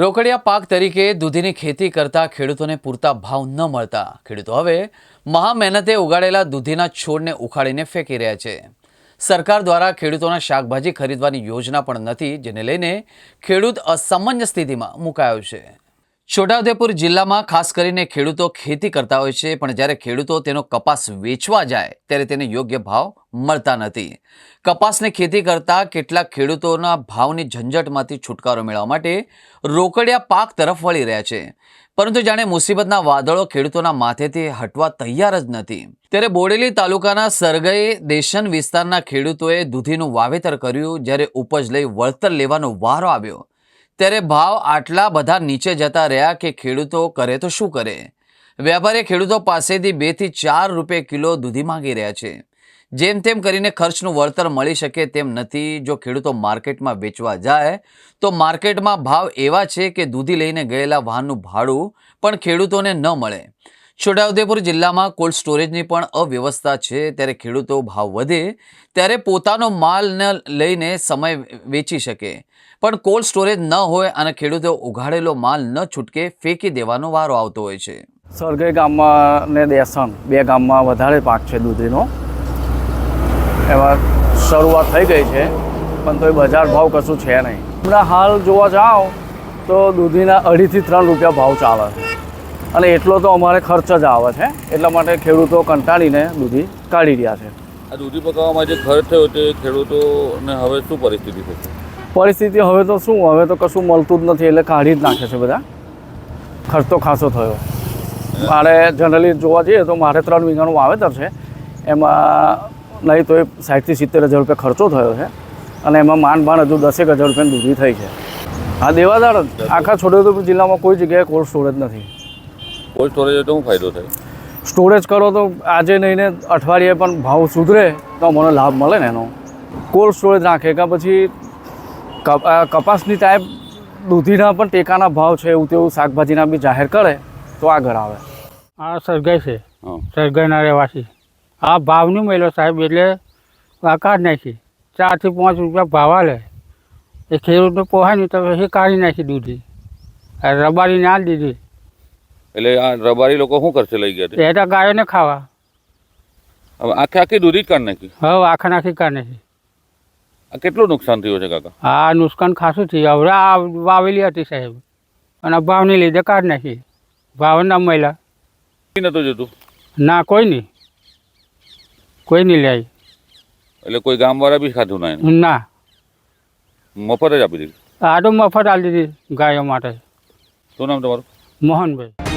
રોકડિયા પાક તરીકે દૂધીની ખેતી કરતા ખેડૂતોને પૂરતા ભાવ ન મળતા. ખેડૂતો હવે મહા મહેનતે ઉગાડેલા દૂધીના છોડને ઉખાડીને ફેંકી રહ્યા છે. સરકાર દ્વારા ખેડૂતોના શાકભાજી ખરીદવાની યોજના પણ નથી, જેને લઈને ખેડૂત અસામાન્ય સ્થિતિમાં મુકાયો છે. છોટાઉદેપુર જિલ્લામાં ખાસ કરીને ખેડૂતો ખેતી કરતા હોય છે, પણ જ્યારે ખેડૂતો તેનો કપાસ વેચવા જાય, ત્યારે તેને યોગ્ય ભાવ મળતા નથી. કપાસની ખેતી કરતા કેટલાક ખેડૂતોના ભાવની ઝંઝટમાંથી છુટકારો મેળવવા માટે રોકડિયા પાક તરફ વળી રહ્યા છે. પરંતુ જાણે મુસીબતના વાદળો ખેડૂતોના માથેથી હટવા તૈયાર જ નથી. ત્યારે બોડેલી તાલુકાના સરગઈ દેશન વિસ્તારના ખેડૂતોએ દૂધીનું વાવેતર કર્યું, જ્યારે ઉપજ લઈ વળતર લેવાનો વારો આવ્યો. ત્યારે ભાવ આટલા બધા નીચે જતા રહ્યા કે ખેડૂતો કરે તો શું કરે? વેપારી ખેડૂતો પાસેથી બેથી ચાર રૂપિયા કિલો દૂધી માંગી રહ્યા છે. જેમ તેમ કરીને ખર્ચનું વળતર મળી શકે તેમ નથી. જો ખેડૂતો માર્કેટમાં વેચવા જાય, તો માર્કેટમાં ભાવ એવા છે કે દૂધી લઈને ગયેલા વાહનનું ભાડું પણ ખેડૂતોને ન મળે. છોટાઉદેપુર જિલ્લામાં કોલ્ડ સ્ટોરેજની પણ અવ્યવસ્થા છે. ત્યારે ખેડૂતો ભાવ વધે, ત્યારે પોતાનો માલ ન લઈને સમય વેચી શકે. પણ કોલ્ડ સ્ટોરેજ ન હોય અને ખેડૂતો ઉઘાડેલો માલ ન છૂટકે ફેંકી દેવાનો વારો આવતો હોય છે. સરગઈ ગામમાં ને દેસણ, બે ગામમાં વધારે પાક છે દૂધીનો. એમાં શરૂઆત થઈ ગઈ છે, પણ તોય બજાર ભાવ કશું છે નહીં. હમણાં હાલ જોવા જાઓ તો દૂધીના અઢીથી ત્રણ રૂપિયા ભાવ ચાલે. છે અને એટલો તો અમારે ખર્ચ જ આવે છે. એટલા માટે ખેડૂતો કંટાળીને દૂધી કાઢી રહ્યા છે. આ દૂધી પકાવવામાં જે ખર્ચ થયો તે ખેડૂતોને હવે શું પરિસ્થિતિ થશે પરિસ્થિતિ હવે તો શું? હવે તો કશું મળતું જ નથી એટલે કાઢી જ નાખે છે બધા. ખર્ચ તો ખાસો થયો. મારે જનરલી જોવા જઈએ તો મારે ત્રણ વીઘાનું વાવેતર છે. એમાં નહીં તો એ સાઠથી સિત્તેર હજાર રૂપિયા ખર્ચો થયો છે. અને એમાં માંડ માંડ હજુ દસેક હજાર રૂપિયાની દૂધી થઈ છે. હા દેવાદાર આખા આખા તો જિલ્લામાં કોઈ જગ્યાએ કોલ્ડ સ્ટોરેજ નથી. કોલ્ડ સ્ટોરેજ તો શું ફાયદો થાય. સ્ટોરેજ કરો તો આજે નહીં ને અઠવાડિયે પણ ભાવ સુધરે તો મને લાભ મળે ને એનો. કોલ્ડ સ્ટોરેજ રાખે કે પછી કપ- કપાસની ટાઈપ દૂધીના પણ ટેકાના ભાવ છે એવું તેવું શાકભાજીના બી જાહેર કરે તો આગળ આવે. આ સરગાઈ છે. સરગાઈના રહેવાસી. આ ભાવની મળ્યો સાહેબ એટલે આ કાઢી નાખી. ચારથી પાંચ રૂપિયા ભાવ લે એ ખેડૂતને પોહાય નહીં તો એ કાઢી નાખી દૂધી. આ રબારી ના દીધી. એટલે આ રબારી લોકો શું કરશે લઈ ગયા તે? એ તો ગાયોને ખાવા. હવે આખે આખી દૂધી જ કાઢ નાખી? હવે આખા નાખી કાઢ નાખી. આ કેટલું નુકસાન થયું છે કાકા? આ નુકસાન ખાસું થયું. હવે આ વાવેલી હતી સાહેબ. અને ભાવને લીધે કાઢ નાખી. ભાવ ના મળ્યા. નતું જતું? ના કોઈ નહીં. કોઈ નહીં લે એટલે કોઈ ગામવાળા બી ખાધું ના ના. મફત જ આપી દીધી? આ તો મફત આપી દીધી ગાયો માટે. શું નામ તમારું? મોહનભાઈ.